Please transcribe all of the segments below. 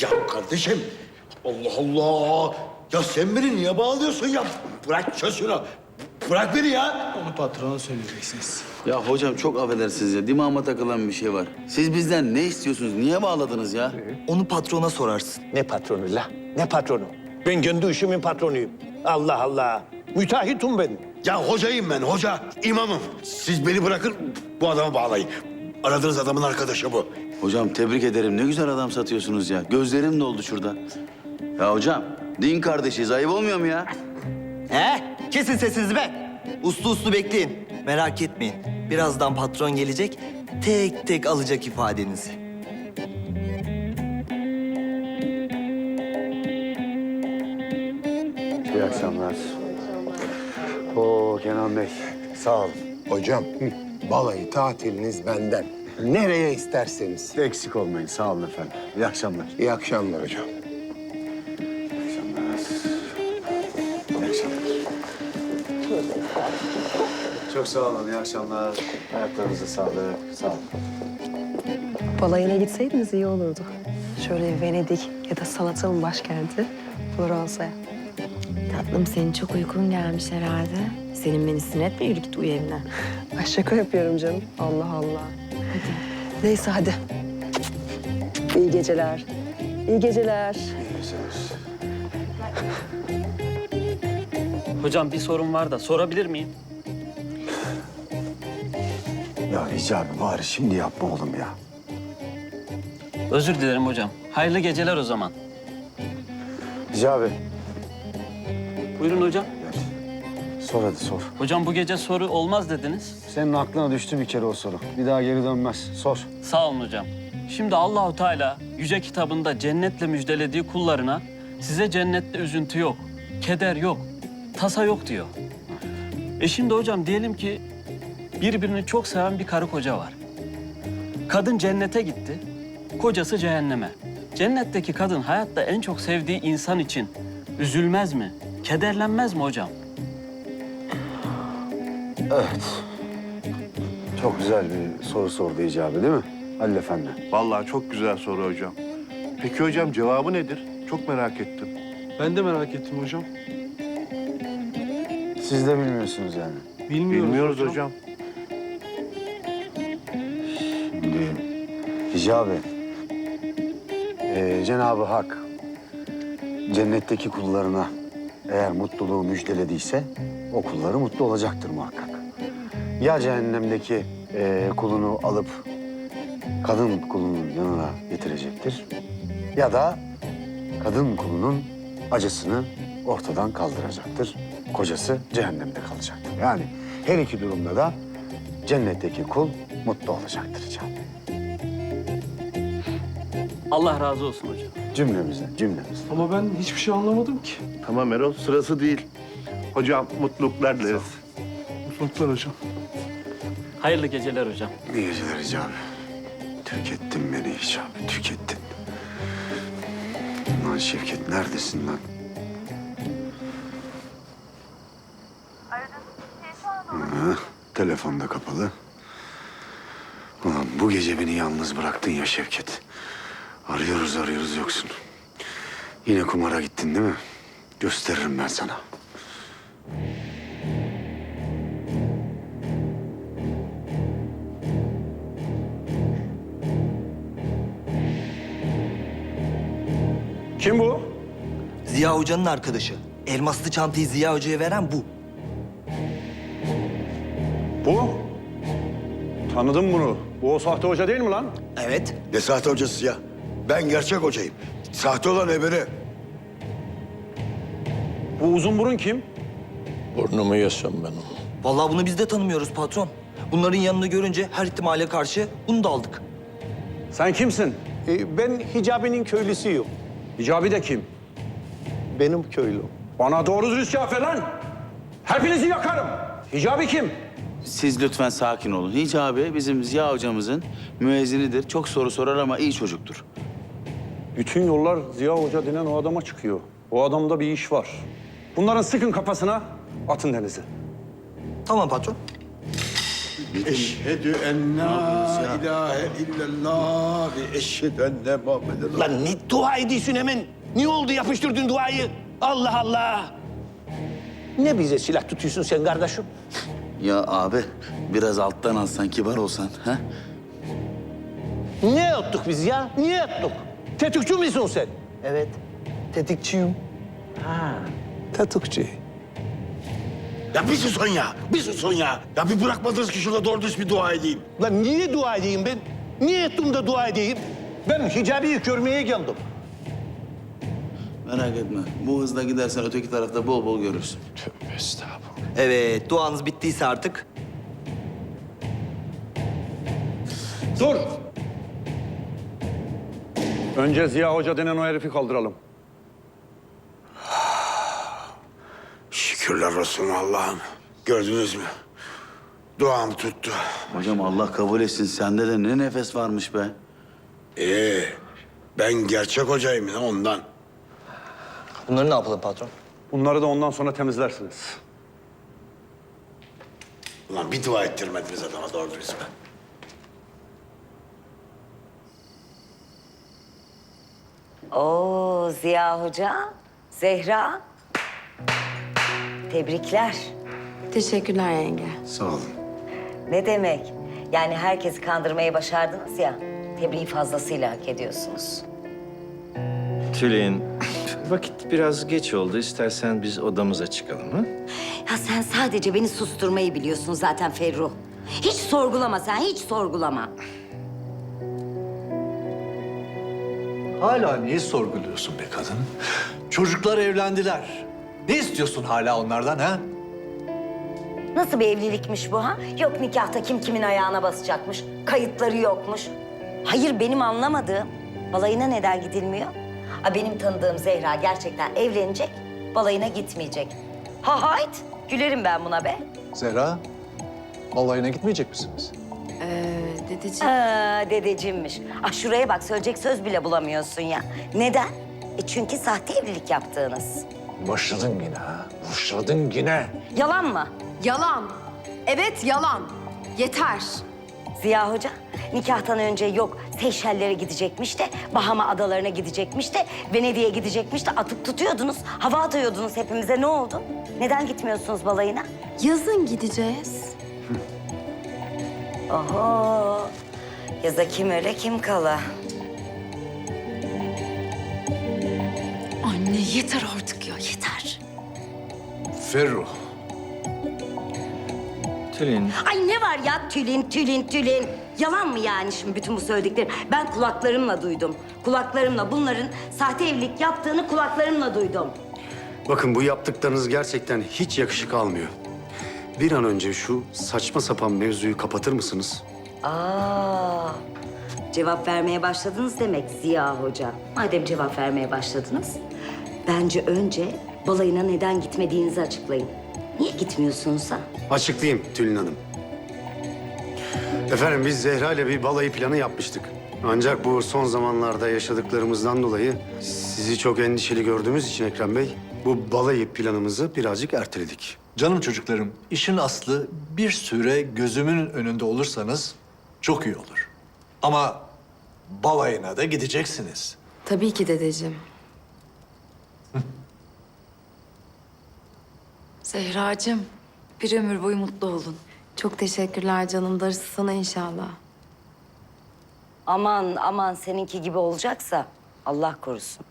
Ya kardeşim, Allah Allah. Ya sen beni niye bağlıyorsun ya? Bırak sözünü. Bırak beni ya. Onu patrona söyleyeceksiniz. Ya hocam çok affedersiniz ya. Dimağıma takılan bir şey var. Siz bizden ne istiyorsunuz? Niye bağladınız ya? Onu patrona sorarsın. Ne patronu la? Ne patronu? Ben kendi işimin patronuyum. Allah Allah. Müteahhitim ben. Ya hocayım ben, hoca. imamım. Siz beni bırakın, bu adamı bağlayın. Aradığınız adamın arkadaşı bu. Hocam tebrik ederim. Ne güzel adam satıyorsunuz ya. Gözlerim doldu şurada. Ya hocam, din kardeşiz. Ayıp olmuyor mu ya? He? Kesin sesinizi be. Uslu uslu bekleyin. Merak etmeyin. Birazdan patron gelecek. Tek tek alacak ifadenizi. İyi akşamlar. Oo Kenan Bey, sağ olun. Hocam, balayı tatiliniz benden. Nereye isterseniz. Eksik olmayın, sağ olun efendim. İyi akşamlar. İyi akşamlar hocam. İyi akşamlar. İyi akşamlar. Çok sağ olun, iyi akşamlar. Ayaklarınıza sağlık, sağ olun. Balayına gitseydiniz iyi olurdu. Şöyle Venedik ya da sanatın başkenti Floransa'ya. Tatlım senin çok uykun gelmiş herhalde. Senin beni sinir etme yürü git uyu evine. Ay şaka yapıyorum canım. Allah Allah. Neyse hadi. İyi geceler. İyi geceler. Hocam bir sorun var da sorabilir miyim? Ya Hicabi bari şimdi yapma oğlum ya. Özür dilerim hocam. Hayırlı geceler o zaman. Hicabi, Buyurun hocam. Sor hadi sor. Hocam bu gece soru olmaz dediniz. Senin aklına düştü bir kere o soru. Bir daha geri dönmez. Sor. Sağ olun hocam. Şimdi Allahu Teala yüce kitabında cennetle müjdelediği kullarına size cennette üzüntü yok, keder yok, tasa yok diyor. E şimdi hocam diyelim ki birbirini çok seven bir karı koca var. Kadın cennete gitti, kocası cehenneme. Cennetteki kadın hayatta en çok sevdiği insan için üzülmez mi, kederlenmez mi hocam? Evet. Çok güzel bir soru sordu Hicabi değil mi? Halil Efendi. Vallahi çok güzel soru hocam. Peki hocam cevabı nedir? Çok merak ettim. Ben de merak ettim hocam. Siz de bilmiyorsunuz yani. Bilmiyoruz, Bilmiyoruz hocam. Şimdi Hicabi, eee, Cenab-ı Hak cennetteki kullarına eğer mutluluğu müjdelediyse o kulları mutlu olacaktır muhakkak. Ya cehennemdeki eee, kulunu alıp kadın kulunun yanına getirecektir ya da kadın kulunun acısını ortadan kaldıracaktır. Kocası cehennemde kalacaktır. Yani her iki durumda da cennetteki kul mutlu olacaktır canım. Allah razı olsun hocam. Cümlemize, cümlemize. Ama ben hiçbir şey anlamadım ki. Tamam Erol sırası değil. Hocam mutluluklar dileriz. Mutluluklar hocam. Hayırlı geceler hocam. İyi geceler Hicabi. Tükettin beni Hicabi, tükettin. Lan Şevket neredesin lan? Ha, telefon da kapalı. Ulan bu gece beni yalnız bıraktın ya Şevket. Arıyoruz arıyoruz yoksun. Yine kumara gittin değil mi? Gösteririm ben sana. Kim bu? Ziya Hoca'nın arkadaşı. Elmaslı çantayı Ziya Hoca'ya veren bu. Bu. Tanıdım bunu. Bu o sahte hoca değil mi lan? Evet. Ne sahte hocası ya? Ben gerçek hocayım. Sahte olan eberi. Bu uzun burun kim? Burnumu yesem ben onu. Vallahi bunu biz de tanımıyoruz patron. Bunların yanını görünce her ihtimale karşı bunu da aldık. Sen kimsin? Ee, ben Hicabi'nin köylüsüyüm. Hicabi de kim? Benim köylüm. Bana doğru dürüst cevap ver lan. Hepinizi yakarım. Hicabi kim? Siz lütfen sakin olun. Hiç abi bizim Ziya hocamızın müezzinidir. Çok soru sorar ama iyi çocuktur. Bütün yollar Ziya Hoca denen o adama çıkıyor. O adamda bir iş var. Bunların sıkın kafasına, atın denize. Tamam patron. Eşhedü en la ilahe illallah ve eşhedü enne Muhammeden Lan ne dua ediyorsun hemen? Ne oldu yapıştırdın duayı? Allah Allah. Ne bize silah tutuyorsun sen kardeşim? Ya abi biraz alttan alsan kibar olsan ha? Niye yaptık biz ya? Niye yaptık? Tetikçi misin sen? Evet, tetikçiyim. Tetikçi. Ya bir susun ya, bir susun ya. Ya bir bırakmadınız ki şurada doğru düz bir dua edeyim. Lan niye dua edeyim ben? Niye ettim de dua edeyim? Ben hicabiyi görmeye geldim. Merak etme. Bu hızla gidersen öteki tarafta bol bol görürsün. Evet, duanız bittiyse artık. Dur. Önce Ziya Hoca denen o herifi kaldıralım. Olsun Allah'ım. Gördünüz mü? Duam tuttu. Hocam Allah kabul etsin. Sende de ne nefes varmış be. Ee, ben gerçek hocayım ya ondan. Bunları ne yapalım patron? Bunları da ondan sonra temizlersiniz. Ulan bir dua ettirmediniz adama doğru düz be. Oo Ziya Hoca, Zehra. Tebrikler. Teşekkürler yenge. Sağ olun. Ne demek? Yani herkesi kandırmayı başardınız ya. Tebriği fazlasıyla hak ediyorsunuz. Tülin, vakit biraz geç oldu. İstersen biz odamıza çıkalım ha? Ya sen sadece beni susturmayı biliyorsun zaten Ferruh. Hiç sorgulama sen, hiç sorgulama. Hala niye sorguluyorsun be kadın? Çocuklar evlendiler. Ne istiyorsun hala onlardan ha? Nasıl bir evlilikmiş bu ha? Yok nikahta kim kimin ayağına basacakmış, kayıtları yokmuş. Hayır benim anlamadığım, balayına neden gidilmiyor? Ha, benim tanıdığım Zehra gerçekten evlenecek, balayına gitmeyecek. Ha hayt, gülerim ben buna be. Zehra, balayına gitmeyecek misiniz? Ee, dedeciğim. Aa, dedeciğimmiş. Ah şuraya bak söyleyecek söz bile bulamıyorsun ya. Neden? E çünkü sahte evlilik yaptığınız. Başladın yine ha. Başladın yine. Yalan mı? Yalan. Evet yalan. Yeter. Ziya Hoca nikahtan önce yok Seyşellere gidecekmiş de Bahama adalarına gidecekmiş de Venedik'e gidecekmiş de atıp tutuyordunuz. Hava atıyordunuz hepimize ne oldu? Neden gitmiyorsunuz balayına? Yazın gideceğiz. Oho. Yaza kim öle kim kala. Anne yeter artık. Ferruh. Tülin, Ay ne var ya tülin tülin tülin. Yalan mı yani şimdi bütün bu söylediklerim? Ben kulaklarımla duydum. Kulaklarımla bunların sahte evlilik yaptığını kulaklarımla duydum. Bakın bu yaptıklarınız gerçekten hiç yakışık almıyor. Bir an önce şu saçma sapan mevzuyu kapatır mısınız? Aa, cevap vermeye başladınız demek Ziya Hoca. Madem cevap vermeye başladınız, bence önce balayına neden gitmediğinizi açıklayın. Niye gitmiyorsunuz ha? Açıklayayım Tülin Hanım. Efendim biz Zehra ile bir balayı planı yapmıştık. Ancak bu son zamanlarda yaşadıklarımızdan dolayı sizi çok endişeli gördüğümüz için Ekrem Bey... ...bu balayı planımızı birazcık erteledik. Canım çocuklarım, işin aslı bir süre gözümün önünde olursanız çok iyi olur. Ama balayına da gideceksiniz. Tabii ki dedeciğim. Zehracığım bir ömür boyu mutlu olun. Çok teşekkürler canım. Darısı sana inşallah. Aman aman seninki gibi olacaksa Allah korusun.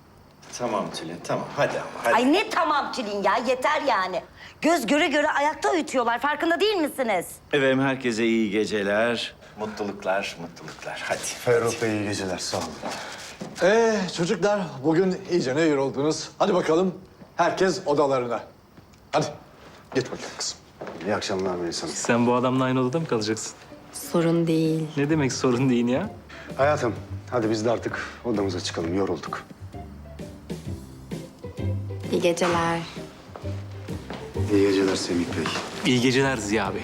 tamam Tülin, tamam. Hadi ama, hadi. Ay ne tamam Tülin ya yeter yani. Göz göre göre ayakta uyutuyorlar farkında değil misiniz? Efendim herkese iyi geceler. Mutluluklar, mutluluklar. Hadi. Ferruh Bey iyi geceler sağ olun. Ee çocuklar, bugün iyice ne yoruldunuz. Hadi bakalım, herkes odalarına. Hadi, git bakayım kızım. İyi akşamlar Melis Hanım. Sen bu adamla aynı odada mı kalacaksın? Sorun değil. Ne demek sorun değil ya? Hayatım hadi biz de artık odamıza çıkalım yorulduk. İyi geceler. İyi geceler Semih Bey. İyi geceler Ziya Bey.